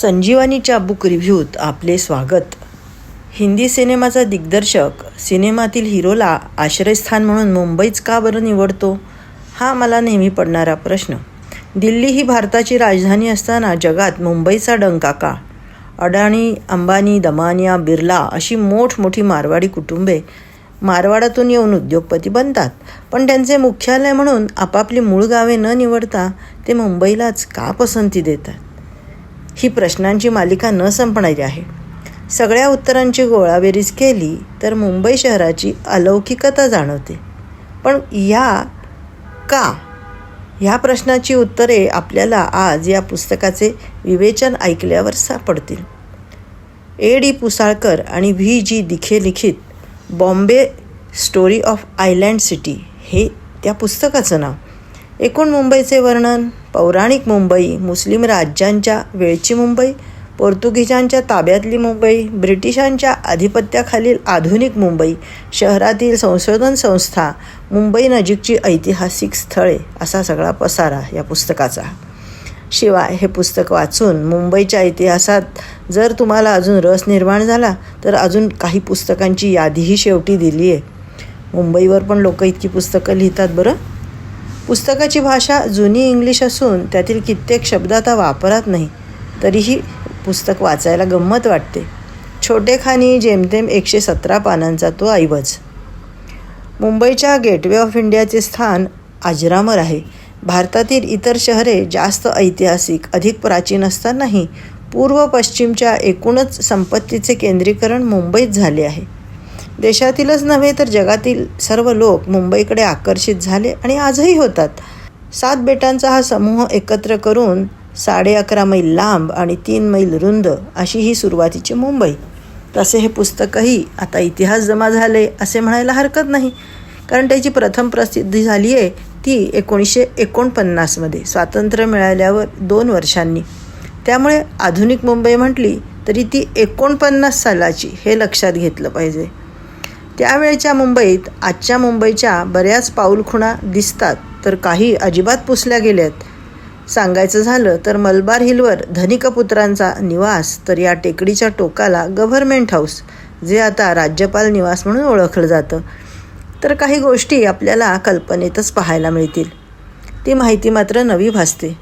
संजीवनीच्या book रिव्ह्यूत आपले स्वागत. हिंदी सिनेमाचा दिग्दर्शक सिनेमातील हिरोला आश्रयस्थान म्हणून मुंबईच का बरं निवडतो? हा मला नेहमी पडणारा प्रश्न. दिल्ली ही भारताची राजधानी असताना जगात मुंबईचा डंका का? अडाणी अंबानी दमानिया बिर्ला अशी मोठमोठी मारवाडी कुटुंबे मारवाडातून येऊन उद्योगपती बनतात. पण त्यांचे मुख्यालय म्हणून आपापली मूळ गावे न निवडता ते मुंबईलाच का पसंती देतात? ही प्रश्नांची मालिका न संपणारी आहे. सगळ्या उत्तरांची गोळाबेरीज केली तर मुंबई शहराची अलौकिकता जाणवते. पण या का? ह्या प्रश्नाची उत्तरे आपल्याला आज या पुस्तकाचे विवेचन ऐकल्यावर सापडतील. ए. डी. पुसाळकर आणि व्ही. जी. दिखे लिखित Bombay story of island city हे त्या पुस्तकाचं नाव. एकूण मुंबईचे वर्णन पौराणिक मुंबई मुस्लिम राज्यांच्या वेळची मुंबई पोर्तुगीजांच्या ताब्यातली मुंबई ब्रिटिशांच्या आधिपत्याखालील आधुनिक मुंबई शहरातील संशोधन संस्था मुंबई नजीकची ऐतिहासिक स्थळे असा सगळा पसारा या पुस्तकाचा. शिवाय हे पुस्तक वाचून मुंबईच्या इतिहासात जर तुम्हाला अजून रस निर्माण झाला तर अजून काही पुस्तकांची यादीही शेवटी दिली आहे मुंबईवर पण लोक इतकी पुस्तकं लिहितात बरं. पुस्तकाची भाषा जुनी इंग्लिश असून त्यातील कित्येक शब्द आता वापरात नाही. तरीही पुस्तक वाचायला गंमत वाटते. छोटेखानी जेमतेम एकशे सतरा पानांचा तो ऐवज. मुंबईच्या गेटवे ऑफ इंडियाचे स्थान आजरामर आहे. भारतातील इतर शहरे जास्त ऐतिहासिक अधिक प्राचीन असतानाही पूर्व पश्चिमच्या एकूणच संपत्तीचे केंद्रीकरण मुंबईत झाले आहे. देशातीलच नव्हे तर जगातील सर्व लोक मुंबईकडे आकर्षित झाले आणि आजही होतात. सात बेटांचा हा समूह एकत्र करून साडे अकरा मैल लांब आणि तीन मैल रुंद अशी ही सुरुवातीची मुंबई. तसे हे पुस्तकही आता इतिहास जमा झाले असे म्हणायला हरकत नाही. कारण त्याची प्रथम प्रसिद्धी झाली आहे ती एकोणीसशे एकोणपन्नासमध्ये स्वातंत्र्य मिळाल्यावर दोन वर्षांनी. त्यामुळे आधुनिक मुंबई म्हटली तरी ती एकोणपन्नास सालाची हे लक्षात घेतलं पाहिजे. त्यावेळच्या मुंबईत आजच्या मुंबईच्या बऱ्याच पाऊलखुणा दिसतात तर काही अजिबात पुसल्या गेल्यात. सांगायचं झालं तर मलबार हिलवर धनिक पुत्रांचा निवास तर या टेकडीच्या टोकाला गव्हर्मेंट हाऊस जे आता राज्यपाल निवास म्हणून ओळखलं जातं. तर काही गोष्टी आपल्याला कल्पनेतच पाहायला मिळतील. ती माहिती मात्र नवी भासते.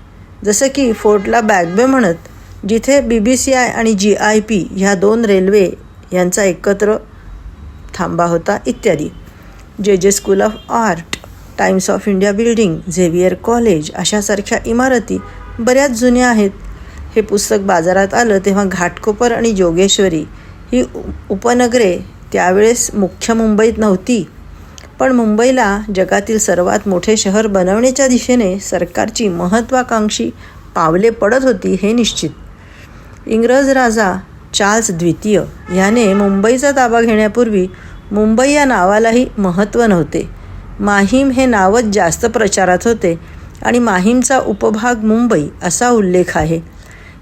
जसं की फोर्टला बॅगबे म्हणत जिथे बी बी सी आय आणि जी आय पी ह्या दोन रेल्वे यांचा एकत्र थांबा होता इत्यादी. J J school of art Times of India building Xavier college अशासारख्या इमारती बऱ्याच जुन्या आहेत. हे पुस्तक बाजारात आलं तेव्हा घाटकोपर आणि जोगेश्वरी ही उपनगरे त्यावेळेस मुख्य मुंबईत नव्हती. पण मुंबईला जगातील सर्वात मोठे शहर बनवण्याच्या दिशेने सरकारची महत्त्वाकांक्षी पावले पडत होती हे निश्चित. इंग्रज राजा चार्ल्स द्वितीय ह्याने मुंबईचा ताबा घेण्यापूर्वी मुंबई या नावालाही महत्त्व नव्हते. माहीम हे नावच जास्त प्रचारात होते आणि माहीमचा उपभाग मुंबई असा उल्लेख आहे.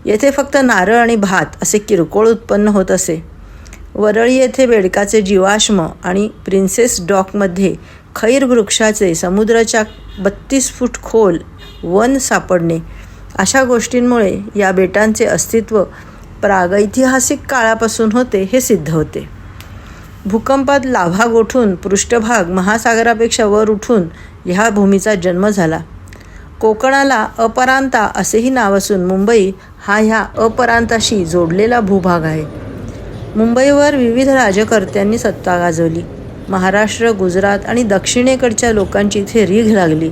येथे फक्त नारळ आणि भात असे किरकोळ उत्पन्न होत असे. वरळी येथे बेडकाचे जीवाश्म आणि प्रिन्सेस डॉकमध्ये खैर वृक्षाचे समुद्राच्या बत्तीस फूट खोल वन सापडणे अशा गोष्टींमुळे या बेटांचे अस्तित्व प्रागैतिहासिक काळापासून होते हे सिद्ध होते. भूकंपात लाभा गोठून पृष्ठभाग महासागरापेक्षा वर उठून ह्या भूमीचा जन्म झाला. कोकणाला अपरांता असेही नाव असून मुंबई हा ह्या अपरांताशी जोडलेला भूभाग आहे. मुंबईवर विविध राजकर्त्यांनी सत्ता गाजवली. महाराष्ट्र गुजरात आणि दक्षिणेकडच्या लोकांची इथे रीघ लागली.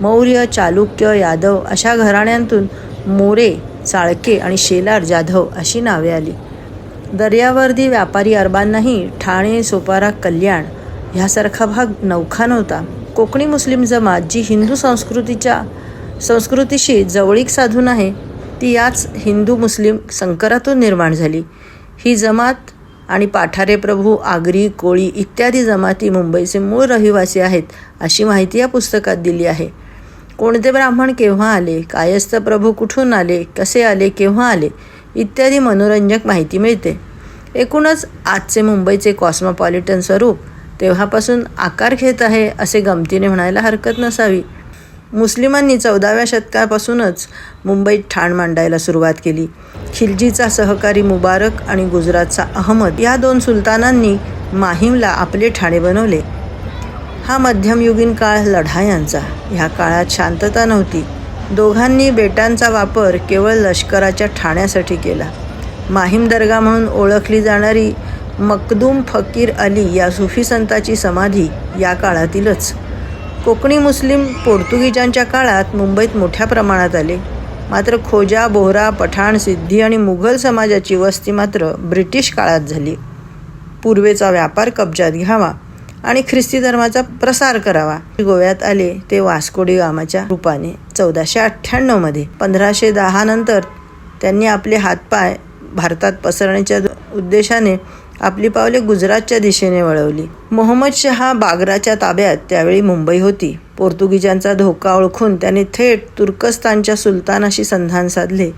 मौर्य चालुक्य यादव अशा घराण्यांतून मोरे चाळके आणि शेलार जाधव अशी नावे आली. दर्यावर्दी व्यापारी अरबांनाही ठाणे सोपारा कल्याण ह्यासारखा भाग नौखा नव्हता. कोकणी मुस्लिम जमात जी हिंदू संस्कृतीच्या संस्कृतीशी जवळीक साधून आहे ती याच हिंदू मुस्लिम संकरातून निर्माण झाली. ही जमात आणि पाठारे प्रभू आगरी कोळी इत्यादी जमाती मुंबईचे मूळ रहिवासी आहेत अशी माहिती या पुस्तकात दिली आहे. कोणते ब्राह्मण केव्हा आले? कायस्थ प्रभू कुठून आले? कसे आले? केव्हा आले? इत्यादी मनोरंजक माहिती मिळते. एकूणच आजचे मुंबईचे कॉस्मोपॉलिटन स्वरूप तेव्हापासून आकार घेत आहे असे गमतीने म्हणायला हरकत नसावी. मुस्लिमांनी चौदाव्या शतकापासूनच मुंबईत ठाण मांडायला सुरुवात केली. खिलजीचा सहकारी मुबारक आणि गुजरातचा अहमद या दोन सुलतानांनी माहीमला आपले ठाणे बनवले. हा मध्यमयुगीन काळ लढायांचा ह्या काळात शांतता नव्हती. दोघांनी बेटांचा वापर केवळ लष्कराच्या ठाण्यासाठी केला. माहीम दर्गा म्हणून ओळखली जाणारी मकदूम फकीर अली या सुफी संताची समाधी या काळातीलच. कोकणी मुस्लिम पोर्तुगीजांच्या काळात मुंबईत मोठ्या प्रमाणात आले. मात्र खोजा बोहरा पठाण सिद्धी आणि मुघल समाजाची वस्ती मात्र ब्रिटिश काळात झाली. पूर्वेचा व्यापार कब्जात घ्यावा आणि ख्रिस्ती धर्माचा प्रसार करावा. गोव्यात आले ते वास्कोडी गामाच्या रूपाने चौदाशे अठ्ठ्याण्णवमध्ये पंधराशे दहा नंतर त्यांनी आपले हातपाय भारतात पसरण्याच्या उद्देशाने आपली पावले गुजरातच्या दिशेने वळवली. मोहम्मद शहा बागराच्या ताब्यात त्यावेळी मुंबई होती. पोर्तुगीजांचा धोका ओळखून त्याने थेट तुर्कस्तानच्या सुलतानाशी संधान साधले.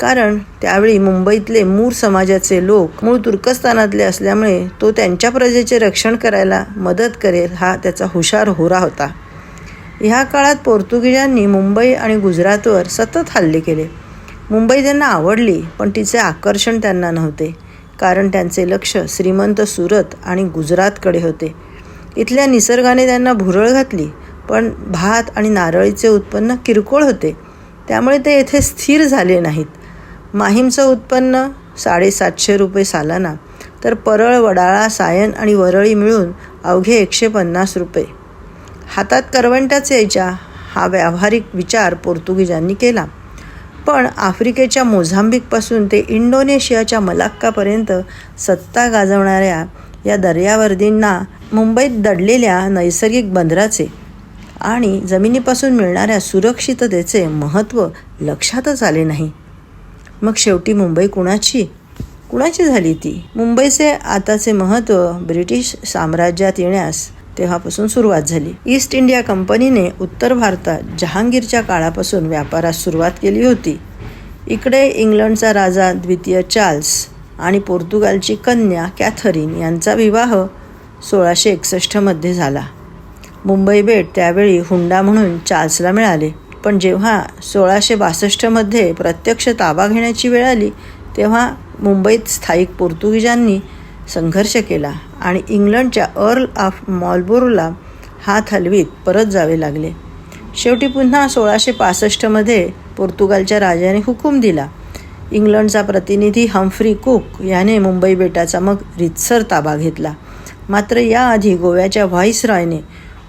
कारण त्यावेळी मुंबईतले मूर समाजाचे लोक मूळ तुर्कस्तानातले असल्यामुळे तो त्यांच्या प्रजेचे रक्षण करायला मदत करेल हा त्याचा हुशार होरा होता. ह्या काळात पोर्तुगीजांनी मुंबई आणि गुजरातवर सतत हल्ले केले. मुंबई त्यांना आवडली पण तिचे आकर्षण त्यांना नव्हते कारण त्यांचे लक्ष श्रीमंत सुरत आणि गुजरातकडे होते. इथल्या निसर्गाने त्यांना भुरळ घातली पण भात आणि नारळीचे उत्पन्न किरकोळ होते. त्यामुळे ते येथे स्थिर झाले नाहीत. माहीमचं उत्पन्न साडेसातशे रुपये सालाना. तर परळ वडाळा सायन आणि वरळी मिळून अवघे एकशे पन्नास रुपये. हातात करवंट्याच यायच्या हा व्यावहारिक विचार पोर्तुगीजांनी केला. पण आफ्रिकेच्या मोझांबिकपासून ते इंडोनेशियाच्या मलाक्कापर्यंत सत्ता गाजवणाऱ्या या दर्यावर्दींना मुंबईत दडलेल्या नैसर्गिक बंदराचे आणि जमिनीपासून मिळणाऱ्या सुरक्षिततेचे महत्त्व लक्षातच आले नाही. मग शेवटी मुंबई कुणाची? कुणाची झाली ती? मुंबईचे आताचे महत्त्व ब्रिटिश साम्राज्यात येण्यास तेव्हापासून सुरुवात झाली. ईस्ट इंडिया कंपनीने उत्तर भारतात जहांगीरच्या काळापासून व्यापारास सुरुवात केली होती. इकडे इंग्लंडचा राजा द्वितीय चार्ल्स आणि पोर्तुगालची कन्या कॅथरीन यांचा विवाह सोळाशे एकसष्टमध्ये झाला. मुंबई बेट त्यावेळी हुंडा म्हणून चार्ल्सला मिळाले. पण जेव्हा सोळाशे बासष्टमध्ये प्रत्यक्ष ताबा घेण्याची वेळ आली तेव्हा मुंबईत स्थायिक पोर्तुगीजांनी संघर्ष केला आणि इंग्लंडच्या अर्ल ऑफ मॉलबोरला हात हलवीत परत जावे लागले. शेवटी पुन्हा सोळाशे पासष्टमध्ये पोर्तुगालच्या राजाने हुकूम दिला. इंग्लंडचा प्रतिनिधी हम्फ्री कुक याने मुंबई बेटाचा मग रितसर ताबा घेतला. मात्र याआधी गोव्याच्या व्हाईसरॉयने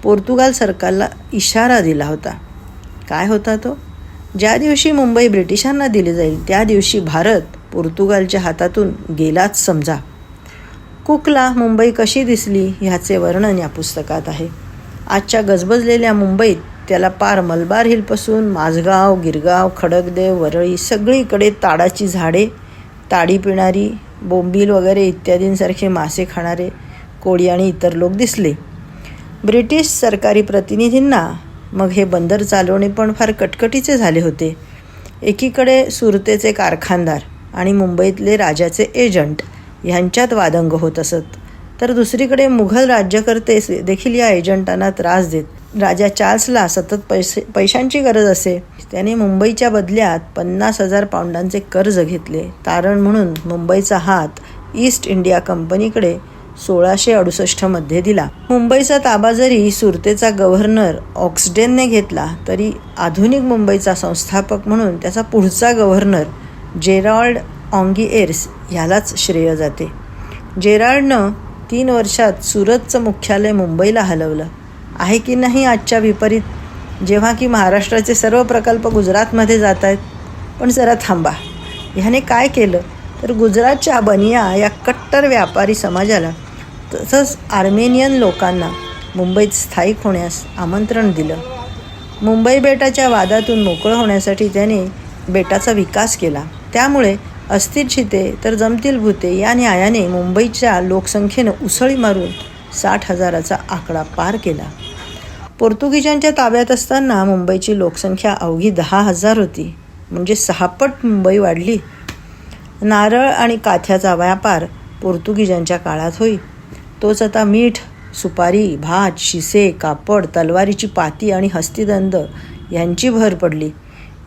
पोर्तुगाल सरकारला इशारा दिला होता. काय होता तो? ज्या दिवशी मुंबई ब्रिटिशांना दिली जाईल त्या दिवशी भारत पोर्तुगालच्या हातातून गेलाच समजा. कुकला मुंबई कशी दिसली ह्याचे वर्णन या पुस्तकात आहे. आजच्या गजबजलेल्या मुंबईत त्याला पार मलबार हिलपासून माझगाव गिरगाव खडकदेव वरळी सगळीकडे ताडाची झाडे ताडी पिणारी बोंबील वगैरे इत्यादींसारखे मासे खाणारे कोळी आणि इतर लोक दिसले. ब्रिटिश सरकारी प्रतिनिधींना मग हे बंदर चालवणे पण फार कटकटीचे झाले होते. एकीकडे सुरतेचे कारखानदार आणि मुंबईतले राजाचे एजंट ह्यांच्यात वादंग होत असत. तर दुसरीकडे मुघल राज्यकर्ते देखील या एजंटांना त्रास देत. राजा चार्ल्सला सतत पैसे पैशांची गरज असे. त्याने मुंबईच्या बदल्यात पन्नास हजार पाऊंडांचे कर्ज घेतले. तारण म्हणून मुंबईचा हात ईस्ट इंडिया कंपनीकडे सोळाशे अडुसष्टमध्ये दिला. मुंबईचा ताबा जरी सुरतेचा गव्हर्नर ऑक्सडेनने घेतला तरी आधुनिक मुंबईचा संस्थापक म्हणून त्याचा पुढचा गव्हर्नर जेरॉल्ड ऑंगिएर्स ह्यालाच श्रेय जाते. जेराल्डनं तीन वर्षात सुरतचं मुख्यालय मुंबईला हलवलं. आहे की नाही आजच्या विपरीत? जेव्हा की महाराष्ट्राचे सर्व प्रकल्प गुजरातमध्ये जात आहेत. पण जरा थांबा. ह्याने काय केलं? तर गुजरातच्या बनिया या कट्टर व्यापारी समाजाला तसंच आर्मेनियन लोकांना मुंबईत स्थायिक होण्यास आमंत्रण दिलं. मुंबई बेटाच्या वादातून मोकळं होण्यासाठी त्याने बेटाचा विकास केला. त्यामुळे अस्थिर छिते तर जमतील भूते या न्यायाने मुंबईच्या लोकसंख्येनं उसळी मारून साठ हजाराचा आकडा पार केला. पोर्तुगीजांच्या ताब्यात असताना मुंबईची लोकसंख्या अवघी दहा हजार होती. म्हणजे सहापट मुंबई वाढली. नारळ आणि काथ्याचा व्यापार पोर्तुगीजांच्या काळात होई. तोच आता मीठ सुपारी भात शिसे कापड तलवारीची पाती आणि हस्तिदंद यांची भर पडली.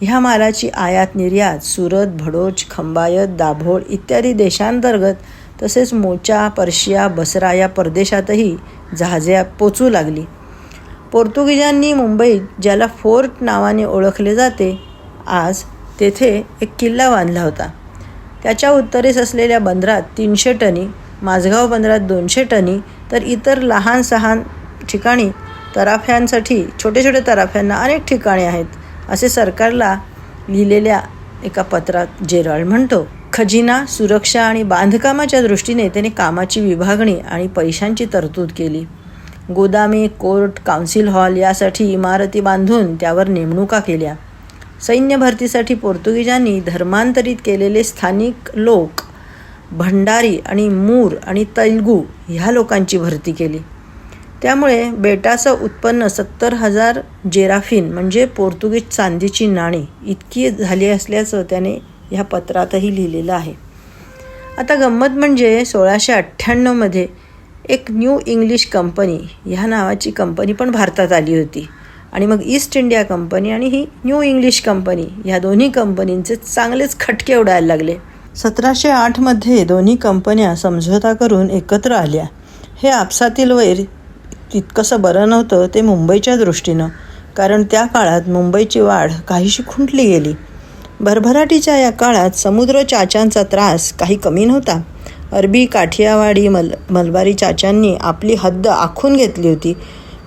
ह्या मालाची आयात निर्यात सुरत भडोच खंबायत दाभोळ इत्यादी देशांतर्गत तसेच मोचा पर्शिया बसरा या परदेशातही जहाजे पोचू लागली. पोर्तुगीजांनी मुंबईत ज्याला फोर्ट नावाने ओळखले जाते आज तेथे एक किल्ला बांधला होता. त्याच्या उत्तरेस असलेल्या बंदरात तीनशे टनी माझगाव बंदरात दोनशे टनी तर इतर लहान सहान ठिकाणी तराफ्यांसाठी छोटे छोटे तराफ्यांना अनेक ठिकाणे आहेत असे सरकारला लिहिलेल्या एका पत्रात जेराल्ड म्हणतो. खजिना सुरक्षा आणि बांधकामाच्या दृष्टीने त्याने कामाची विभागणी आणि पैशांची तरतूद केली. गोदामे कोर्ट काउन्सिल हॉल यासाठी इमारती बांधून त्यावर नेमणुका केल्या. सैन्य भरतीसाठी पोर्तुगीजांनी धर्मांतरित केलेले स्थानिक लोक भंडारी आणि मूर आणि तेलगू ह्या लोकांची भरती केली. त्यामुळे बेटाचं उत्पन्न सत्तर हजार जेराफिन म्हणजे पोर्तुगीज चांदीची नाणी इतकी झाली असल्याचं त्याने ह्या पत्रातही लिहिलेलं आहे. आता गंमत म्हणजे सोळाशे अठ्ठ्याण्णवमध्ये एक न्यू इंग्लिश कंपनी ह्या नावाची कंपनी पण भारतात आली होती. आणि मग ईस्ट इंडिया कंपनी आणि ही न्यू इंग्लिश कंपनी ह्या दोन्ही कंपनींचे चांगलेच खटके उडायला लागले. सतराशे आठमध्ये दोन्ही कंपन्या समझोता करून एकत्र आल्या. हे आपसातील वैर तितकंसं बरं नव्हतं ते मुंबईच्या दृष्टीनं कारण त्या काळात मुंबईची वाढ काहीशी खुंटली गेली. भरभराटीच्या या काळात समुद्र चाच्यांचा त्रास काही कमी नव्हता. अरबी काठियावाडी मल मलबारी चाच्यांनी आपली हद्द आखून घेतली होती.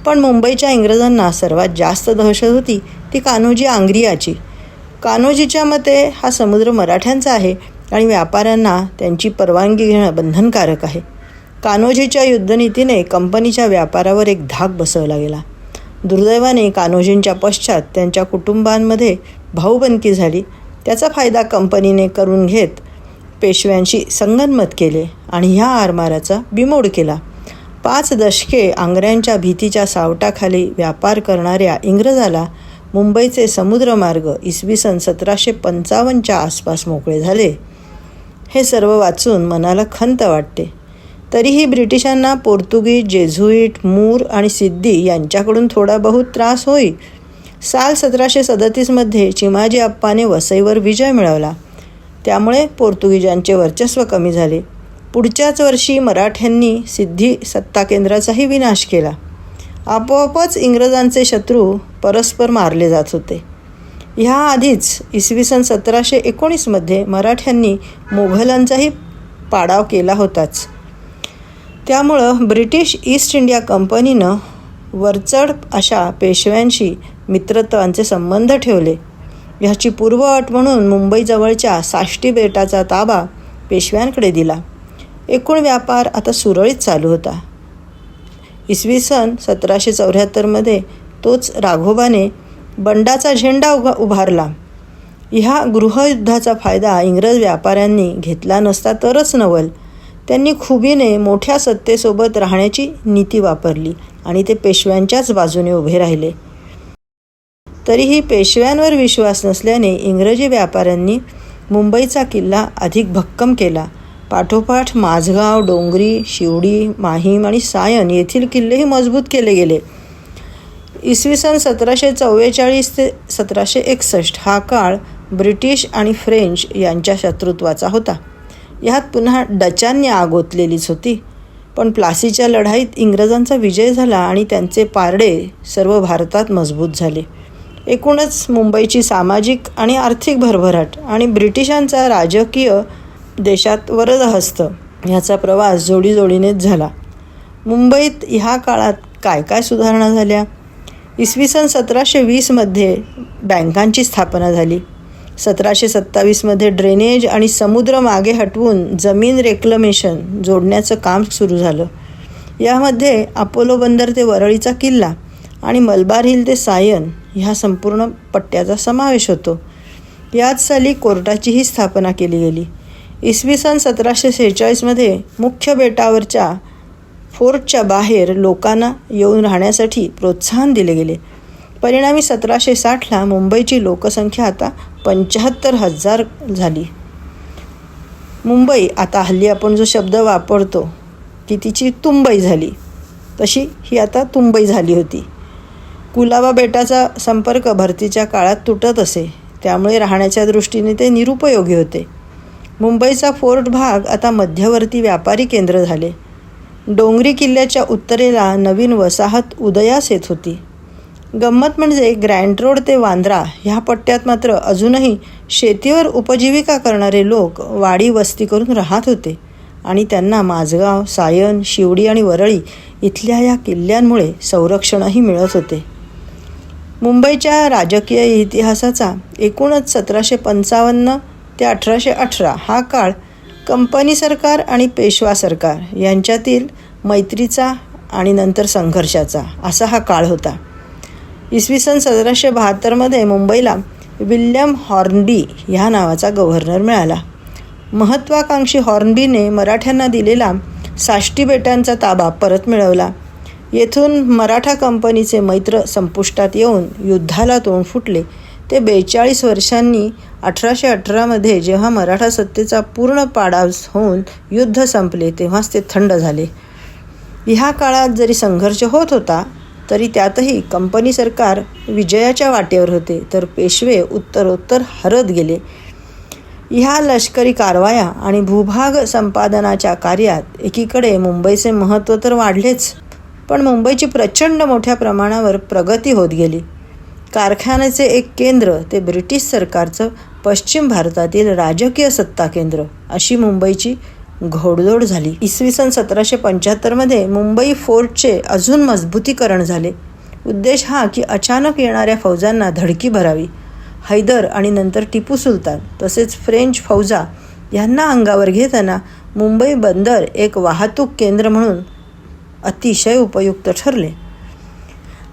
पण मुंबईच्या इंग्रजांना सर्वात जास्त दहशत होती ती कान्होजी आंग्रियाची. कान्होजीच्या मते हा समुद्र मराठ्यांचा आहे आणि व्यापाऱ्यांना त्यांची परवानगी घेणं बंधनकारक आहे. कान्होजीच्या युद्धनीतीने कंपनीच्या व्यापारावर एक धाक बसवला गेला. दुर्दैवाने कान्होजींच्या पश्चात त्यांच्या कुटुंबांमध्ये भाऊबंदकी झाली. त्याचा फायदा कंपनीने करून घेत पेशव्यांशी संगनमत केले आणि ह्या आरमाराचा बिमोड केला. पाच दशके आंग्र्यांच्या भीतीच्या सावटाखाली व्यापार करणाऱ्या इंग्रजाला मुंबईचे समुद्रमार्ग इसवी सन सतराशे पंचावन्नच्या आसपास मोकळे झाले. हे सर्व वाचून मनाला खंत वाटते. तरीही ब्रिटिशांना पोर्तुगीज जेझुईट मूर आणि सिद्धी यांच्याकडून थोडा बहुत त्रास होई. साल सतराशे सदतीसमध्ये चिमाजी अप्पाने वसईवर विजय मिळवला. त्यामुळे पोर्तुगीजांचे वर्चस्व कमी झाले. पुढच्याच वर्षी मराठ्यांनी सिद्धी सत्ता केंद्राचाही विनाश केला. आपोआपच इंग्रजांचे शत्रू परस्पर मारले जात होते. ह्या आधीच इसवी सन सतराशे एकोणीसमध्ये मराठ्यांनी मोघलांचाही पाडाव केला होताच. त्यामुळं ब्रिटिश ईस्ट इंडिया कंपनीनं वरचढ अशा पेशव्यांशी मित्रत्वांचे संबंध ठेवले. ह्याची पूर्वअट म्हणून मुंबईजवळच्या साष्टी बेटाचा ताबा पेशव्यांकडे दिला. एकूण व्यापार आता सुरळीत चालू होता. इसवी सन सतराशे चौऱ्याहत्तरमध्ये तोच राघोबाने बंडाचा झेंडा उभा उभारला. ह्या गृहयुद्धाचा फायदा इंग्रज व्यापाऱ्यांनी घेतला नसता तरच नवल. त्यांनी खुबीने मोठ्या सत्तेसोबत राहण्याची नीती वापरली आणि ते पेशव्यांच्याच बाजूने उभे राहिले. तरीही पेशव्यांवर विश्वास नसल्याने इंग्रजी व्यापाऱ्यांनी मुंबईचा किल्ला अधिक भक्कम केला. पाठोपाठ माझगाव डोंगरी शिवडी माहीम आणि सायन येथील किल्लेही मजबूत केले गेले. इसवी सन सतराशे चव्वेचाळीस ते सतराशे एकसष्ट हा काळ ब्रिटिश आणि फ्रेंच यांच्या शत्रुत्वाचा होता. ह्यात पुन्हा डचांनी आगोतलेलीच होती. पण प्लासीच्या लढाईत इंग्रजांचा विजय झाला आणि त्यांचे पारडे सर्व भारतात मजबूत झाले. एकूणच मुंबईची सामाजिक आणि आर्थिक भरभराट आणि ब्रिटिशांचा राजकीय देशात वरदहस्त ह्याचा प्रवास जोडीजोडीनेच झाला. मुंबईत ह्या काळात काय काय सुधारणा झाल्या? इसवी सन सतराशे वीसमध्ये बँकांची स्थापना झाली. सतराशे सत्तावीसमध्ये ड्रेनेज आणि समुद्र मागे हटवून जमीन रेक्लमेशन जोडण्याचं काम सुरू झालं. यामध्ये अपोलो बंदर ते वरळीचा किल्ला आणि मलबार हिल ते सायन ह्या संपूर्ण पट्ट्याचा समावेश होतो. याच साली कोर्टाचीही स्थापना केली गेली. इसवी सन सतराशे सेहेचाळीसमध्ये मुख्य बेटावरच्या फोर्टच्या बाहेर लोकांना येऊन राहण्यासाठी प्रोत्साहन दिले गेले. परिणामी सतराशे साठला मुंबईची लोकसंख्या आता पंच्याहत्तर हजार झाली. मुंबई आता हल्ली आपण जो शब्द वापरतो की तिची तुंबई झाली तशी ही आता तुंबई झाली होती. कुलाबा बेटाचा संपर्क भरतीच्या काळात तुटत असे त्यामुळे राहण्याच्या दृष्टीने ते निरुपयोगी होते. मुंबईचा फोर्ट भाग आता मध्यवर्ती व्यापारी केंद्र झाले. डोंगरी किल्ल्याच्या उत्तरेला नवीन वसाहत उदयास येत होती. गंमत म्हणजे ग्रँड रोड ते वांद्रा ह्या पट्ट्यात मात्र अजूनही शेतीवर उपजीविका करणारे लोक वाडी वस्ती करून राहत होते आणि त्यांना माझगाव सायन शिवडी आणि वरळी इथल्या या किल्ल्यांमुळे संरक्षणही मिळत होते. मुंबईच्या राजकीय इतिहासाचा एकूणच सतराशे पंचावन्न ते अठराशे अठरा. हा काळ कंपनी सरकार आणि पेशवा सरकार यांच्यातील मैत्रीचा आणि नंतर संघर्षाचा असा हा काळ होता. इसवी सन सतराशे बहात्तरमध्ये मुंबईला विल्यम हॉर्नबी ह्या नावाचा गव्हर्नर मिळाला. महत्त्वाकांक्षी हॉर्नबीने मराठ्यांना दिलेला साष्टी बेटांचा ताबा परत मिळवला. येथून मराठा कंपनीचे मैत्र संपुष्टात येऊन युद्धाला तोंड फुटले. ते बेचाळीस वर्षांनी अठराशे अठरामध्ये जेव्हा मराठा सत्तेचा पूर्ण पाडाव होऊन युद्ध संपले तेव्हाच ते थंड झाले. ह्या काळात जरी संघर्ष होत होता तरी त्यातही कंपनी सरकार विजयाच्या वाटेवर होते तर पेशवे उत्तरोत्तर हरत गेले. ह्या लष्करी कारवाया आणि भूभाग संपादनाच्या कार्यात एकीकडे मुंबईचे महत्त्व तर वाढलेच पण मुंबईची प्रचंड मोठ्या प्रमाणावर प्रगती होत गेली. कारखान्याचे एक केंद्र ते ब्रिटिश सरकारचं पश्चिम भारतातील राजकीय सत्ता केंद्र अशी मुंबईची घोडदोड झाली. इसवी सन सतराशे पंच्याहत्तरमध्ये मुंबई फोर्टचे अजून मजबूतीकरण झाले. उद्देश हा की अचानक येणाऱ्या फौजांना धडकी भरावी. हैदर आणि नंतर टिपू सुलतान तसेच फ्रेंच फौजा यांना अंगावर घेताना मुंबई बंदर एक वाहतूक केंद्र म्हणून अतिशय उपयुक्त ठरले.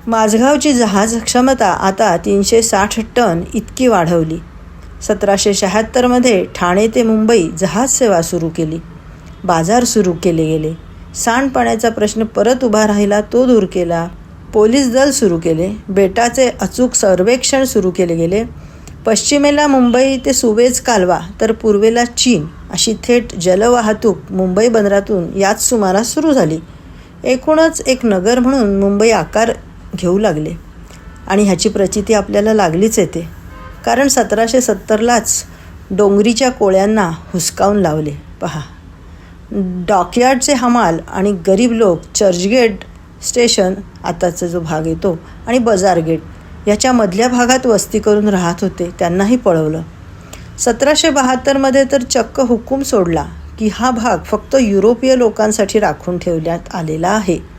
माझगावची जहाज क्षमता आता तीनशे साठ टन इतकी वाढवली. सतराशे शहात्तरमध्ये ठाणे ते मुंबई जहाज सेवा सुरू केली. बाजार सुरू केले गेले. सांडपाण्याचा प्रश्न परत उभा राहिला तो दूर केला. पोलीस दल सुरू केले. बेटाचे अचूक सर्वेक्षण सुरू केले गेले. पश्चिमेला मुंबई ते सुवेज कालवा तर पूर्वेला चीन अशी थेट जलवाहतूक मुंबई बंदरातून याच सुमारास सुरू झाली. एकूणच एक नगर म्हणून मुंबई आकार घेऊ लागले. आणि ह्याची प्रचिती आपल्याला लागलीच येते. कारण सतराशे सत्तरलाच डोंगरीच्या कोळ्यांना हुसकावून लावले. पहा. डॉकयार्डचे हमाल आणि गरीब लोक चर्चगेट स्टेशन आताचा जो भाग येतो आणि बाजार गेट याच्या मधल्या भागात वस्ती करून राहत होते त्यांनाही पळवलं. सतराशे बहात्तरमध्ये तर चक्क हुकूम सोडला की हा भाग फक्त युरोपीय लोकांसाठी राखून ठेवण्यात आलेला आहे.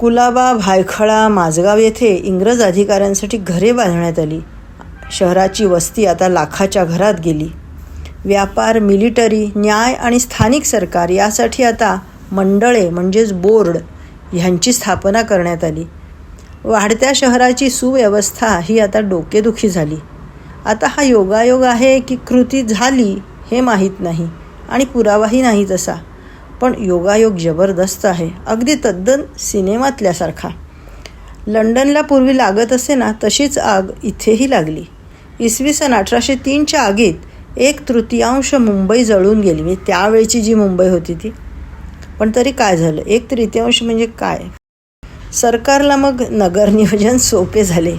कुलाबा भायखळा माझगाव येथे इंग्रज अधिकाऱ्यांसाठी घरे बांधण्यात आली. शहराची वस्ती आता लाखाच्या घरात गेली. व्यापार मिलिटरी न्याय आणि स्थानिक सरकार यासाठी आता मंडळे म्हणजेच बोर्ड ह्यांची स्थापना करण्यात आली. वाढत्या शहराची सुव्यवस्था ही आता डोकेदुखी झाली. आता हा योगायोग आहे की कृती झाली हे माहीत नाही आणि पुरावाही नाही तसा पण योगायोग जबरदस्त आहे. अगदी तद्दन सिनेमातल्यासारखा. लंडनला पूर्वी लागत असे ना तशीच आग इथेही लागली. इसवी सन अठराशे तीनच्या आगीत एक तृतीयांश मुंबई जळून गेली. म्हणजे त्यावेळची जी मुंबई होती ती. पण तरी काय झालं? एक तृतीयांश म्हणजे काय? सरकारला मग नगरनियोजन सोपे झाले.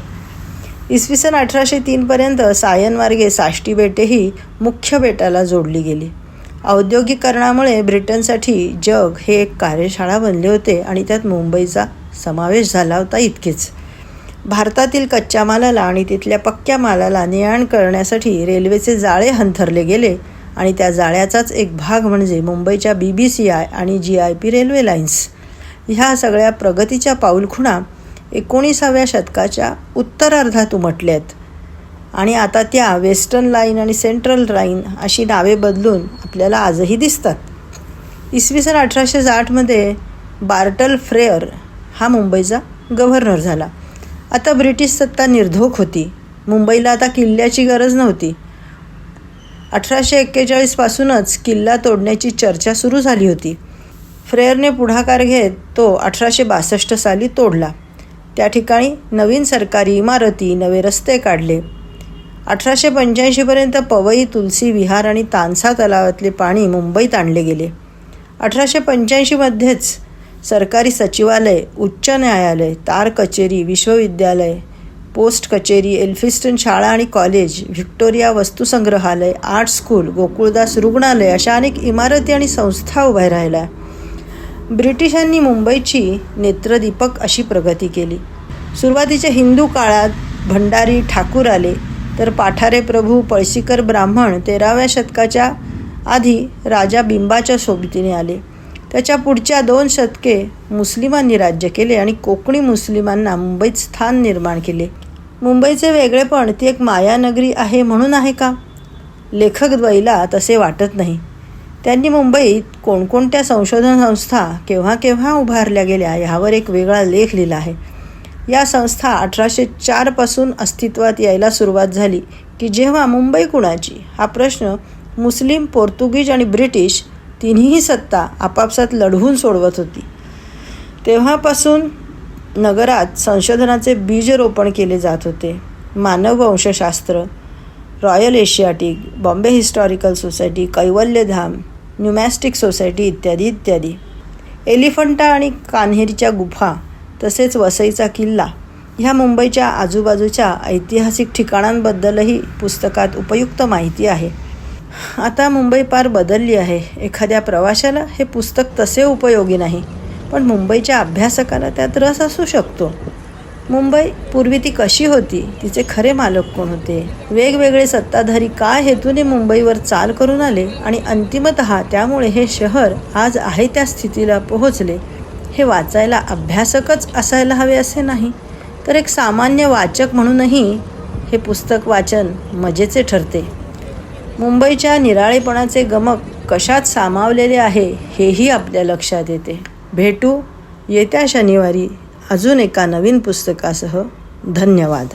इसवी सन अठराशे तीनपर्यंत सायनमार्गे साष्टी बेटेही मुख्य बेटाला जोडली गेली. औद्योगिकरणामुळे ब्रिटनसाठी जग हे एक कार्यशाळा बनले होते आणि त्यात मुंबईचा समावेश झाला होता इतकेच. भारतातील कच्च्या मालाला आणि तिथल्या पक्क्या मालाला ने करण्यासाठी रेल्वेचे जाळे हंथरले गेले आणि त्या जाळ्याचाच एक भाग म्हणजे मुंबईच्या बी बी सी आय आणि G I P railway lines. ह्या सगळ्या प्रगतीच्या पाऊलखुणा एकोणीसाव्या शतकाच्या उत्तरार्धात उमटल्यात. आणि आता त्या वेस्टर्न लाईन आणि सेंट्रल लाईन अशी नावे बदलून आपल्याला आजही दिसतात. इसवी सन अठराशे साठमध्ये बार्टल फ्रेअर हा मुंबईचा गव्हर्नर झाला. आता ब्रिटिश सत्ता निर्धोक होती. मुंबईला आता किल्ल्याची गरज नव्हती. अठराशे एक्केचाळीसपासूनच किल्ला तोडण्याची चर्चा सुरू झाली होती. फ्रेअरने पुढाकार घेत तो अठराशे बासष्ट साली तोडला. त्या ठिकाणी नवीन सरकारी इमारती नवे रस्ते काढले. अठराशे पंच्याऐंशीपर्यंत पवई तुलसी विहार आणि तानसा तलावातले पाणी मुंबईत आणले गेले. अठराशे पंच्याऐंशीमध्येच सरकारी सचिवालय उच्च न्यायालय तार कचेरी विश्वविद्यालय पोस्ट कचेरी एल्फिस्टन शाळा आणि कॉलेज व्हिक्टोरिया वस्तुसंग्रहालय आर्ट स्कूल गोकुळदास रुग्णालय अशा अनेक इमारती आणि संस्था उभ्या राहिल्या. ब्रिटिशांनी मुंबईची नेत्रदीपक अशी प्रगती केली. सुरुवातीच्या हिंदू काळात भंडारी ठाकूर आले. तर पाठारे प्रभू पळशीकर ब्राह्मण तेराव्या शतकाच्या आधी राजा बिंबाच्या सोबतीने आले. त्याच्या पुढच्या दोन शतके मुस्लिमांनी राज्य केले आणि कोकणी मुस्लिमांना मुंबईत स्थान निर्माण केले. मुंबईचे वेगळेपण ती एक मायानगरी आहे म्हणून आहे का? लेखकद्वयीला तसे वाटत नाही. त्यांनी मुंबईत कोणकोणत्या संशोधन संस्था केव्हा केव्हा उभारल्या गेल्या यावर एक वेगळा लेख लिहिला आहे. या संस्था अठराशे चारपासून अस्तित्वात यायला सुरुवात झाली की जेव्हा मुंबई कुणाची? हा प्रश्न मुस्लिम पोर्तुगीज आणि ब्रिटिश तिन्ही सत्ता आपापसात लढवून सोडवत होती. तेव्हापासून नगरात संशोधनाचे बीजरोपण केले जात होते. मानववंशशास्त्र royal Asiatic Bombay historical society Kaivalyadham numismatic society इत्यादी इत्यादी. एलिफंटा आणि कान्हेरीच्या गुफा तसेच वसईचा किल्ला. ह्या मुंबईच्या आजूबाजूच्या ऐतिहासिक ठिकाणांबद्दलही पुस्तकात उपयुक्त माहिती आहे. आता मुंबई पार बदलली आहे. एखाद्या प्रवाशाला हे पुस्तक तसे उपयोगी नाही पण मुंबईच्या अभ्यासकाला त्यात रस असू शकतो. मुंबई पूर्वी ती कशी होती? तिचे खरे मालक कोण होते? वेगवेगळे सत्ताधारी काय हेतूने मुंबईवर चाल करून आले आणि अंतिमत त्यामुळे हे शहर आज आहे त्या स्थितीला पोहोचले? हे वाचायला अभ्यासकच असायला हवे असे नाही. तर एक सामान्य वाचक म्हणूनही हे पुस्तक वाचन मजेचे ठरते. मुंबईच्या निराळेपणाचे गमक कशात सामावलेले आहे हेही आपल्या लक्षात येते. भेटू येत्या शनिवारी अजून एका नवीन पुस्तकासह. धन्यवाद.